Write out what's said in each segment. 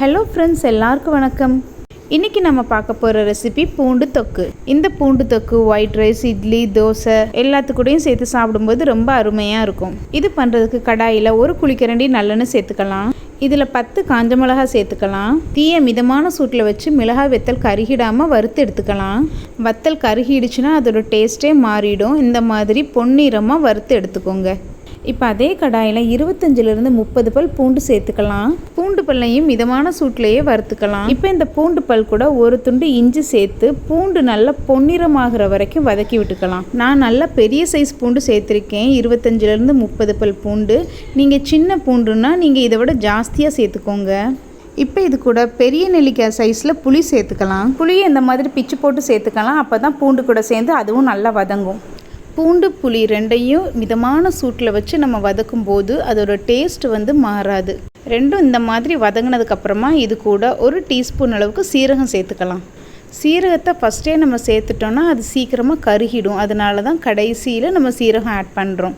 Hello friends எல்லாருக்கும் வணக்கம். இன்றைக்கி நம்ம பார்க்க போகிற ரெசிபி பூண்டு தொக்கு. இந்த பூண்டு தொக்கு ஒயிட் ரைஸ் இட்லி தோசை எல்லாத்துக்கூடையும் சேர்த்து சாப்பிடும்போது ரொம்ப அருமையாக இருக்கும். இது பண்ணுறதுக்கு கடாயில் ஒரு குளிக்கரண்டி நல்லெண்ணெய் சேர்த்துக்கலாம். இதில் பத்து காஞ்ச மிளகா சேர்த்துக்கலாம். தீய மிதமான சூட்டில் வச்சு மிளகாய் வெத்தல் கருகிடாமல் வறுத்து எடுத்துக்கலாம். வத்தல் கருகிடுச்சுன்னா அதோட டேஸ்ட்டே மாறிடும். இந்த மாதிரி பொன்னிறமாக வறுத்து எடுத்துக்கோங்க. இப்போ அதே கடாயில் இருபத்தஞ்சிலிருந்து முப்பது பல் பூண்டு சேர்த்துக்கலாம். பூண்டு பல்லையும் மிதமான சூட்லேயே வறுத்துக்கலாம். இப்போ இந்த பூண்டு பல் கூட ஒரு துண்டு இஞ்சி சேர்த்து பூண்டு நல்லா பொன்னிறமாகிற வரைக்கும் வதக்கி விட்டுக்கலாம். நான் நல்லா பெரிய சைஸ் பூண்டு சேர்த்துருக்கேன். இருபத்தஞ்சிலேருந்து முப்பது பல் பூண்டு. நீங்கள் சின்ன பூண்டுன்னா நீங்கள் இதை விட ஜாஸ்தியாக சேர்த்துக்கோங்க. இப்போ இது கூட பெரிய நெல்லிக்காய் சைஸில் புளி சேர்த்துக்கலாம். புளியை இந்த மாதிரி பிச்சு போட்டு சேர்த்துக்கலாம். அப்போ தான் பூண்டு கூட சேர்ந்து அதுவும் நல்லா வதங்கும். பூண்டு புளி ரெண்டையும் மிதமான சூட்டில் வச்சு நம்ம வதக்கும் போது அதோட டேஸ்ட் வந்து மாறாது. ரெண்டும் இந்த மாதிரி வதங்கினதுக்கப்புறமா இது கூட ஒரு டீஸ்பூன் அளவுக்கு சீரகம் சேர்த்துக்கலாம். சீரகத்தை ஃபஸ்ட்டே நம்ம சேர்த்துட்டோன்னா அது சீக்கிரமாக கருகிடும். அதனால தான் கடைசியில் நம்ம சீரகம் ஆட் பண்ணுறோம்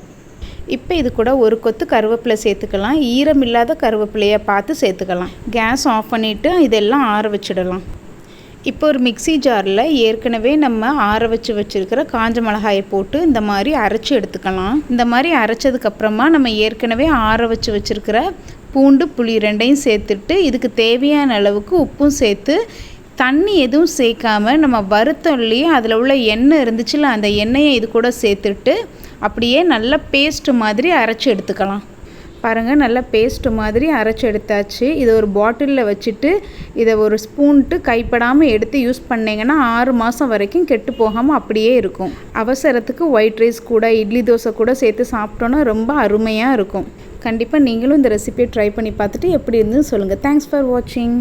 இப்போ இது கூட ஒரு கொத்து கருவேப்பிலை சேர்த்துக்கலாம். ஈரம் இல்லாத கருவேப்பிலையை பார்த்து சேர்த்துக்கலாம். கேஸ் ஆஃப் பண்ணிவிட்டு இதெல்லாம் ஆற வச்சிடலாம். இப்போ ஒரு மிக்சி ஜாரில் ஏற்கனவே நம்ம ஆற வச்சு வச்சுருக்கிற காஞ்ச மிளகாயை போட்டு இந்த மாதிரி அரைச்சி எடுத்துக்கலாம். இந்த மாதிரி அரைச்சதுக்கப்புறமா நம்ம ஏற்கனவே ஆற வச்சு வச்சுருக்கிற பூண்டு புளி ரெண்டையும் சேர்த்துட்டு இதுக்கு தேவையான அளவுக்கு உப்பும் சேர்த்து தண்ணி எதுவும் சேர்க்காம நம்ம வறுத்தோம்லேயே அதில் உள்ள எண்ணெய் இருந்துச்சுல அந்த எண்ணெயை இது கூட சேர்த்துட்டு அப்படியே நல்ல பேஸ்ட்டு மாதிரி அரைச்சி எடுத்துக்கலாம். பாருங்கள் நல்லா பேஸ்ட்டு மாதிரி அரைச்சி எடுத்தாச்சு. இதை ஒரு பாட்டிலில் வச்சுட்டு இதை ஒரு ஸ்பூன்ட்டு கைப்படாமல் எடுத்து யூஸ் பண்ணிங்கன்னா ஆறு மாதம் வரைக்கும் கெட்டு போகாமல் அப்படியே இருக்கும். அவசரத்துக்கு ஒயிட் ரைஸ் கூட இட்லி தோசை கூட சேர்த்து சாப்பிட்டோன்னா ரொம்ப அருமையாக இருக்கும். கண்டிப்பாக நீங்களும் இந்த ரெசிபியை ட்ரை பண்ணி பார்த்துட்டு எப்படி இருந்துன்னு சொல்லுங்கள் தேங்க்ஸ் ஃபார் வாட்சிங்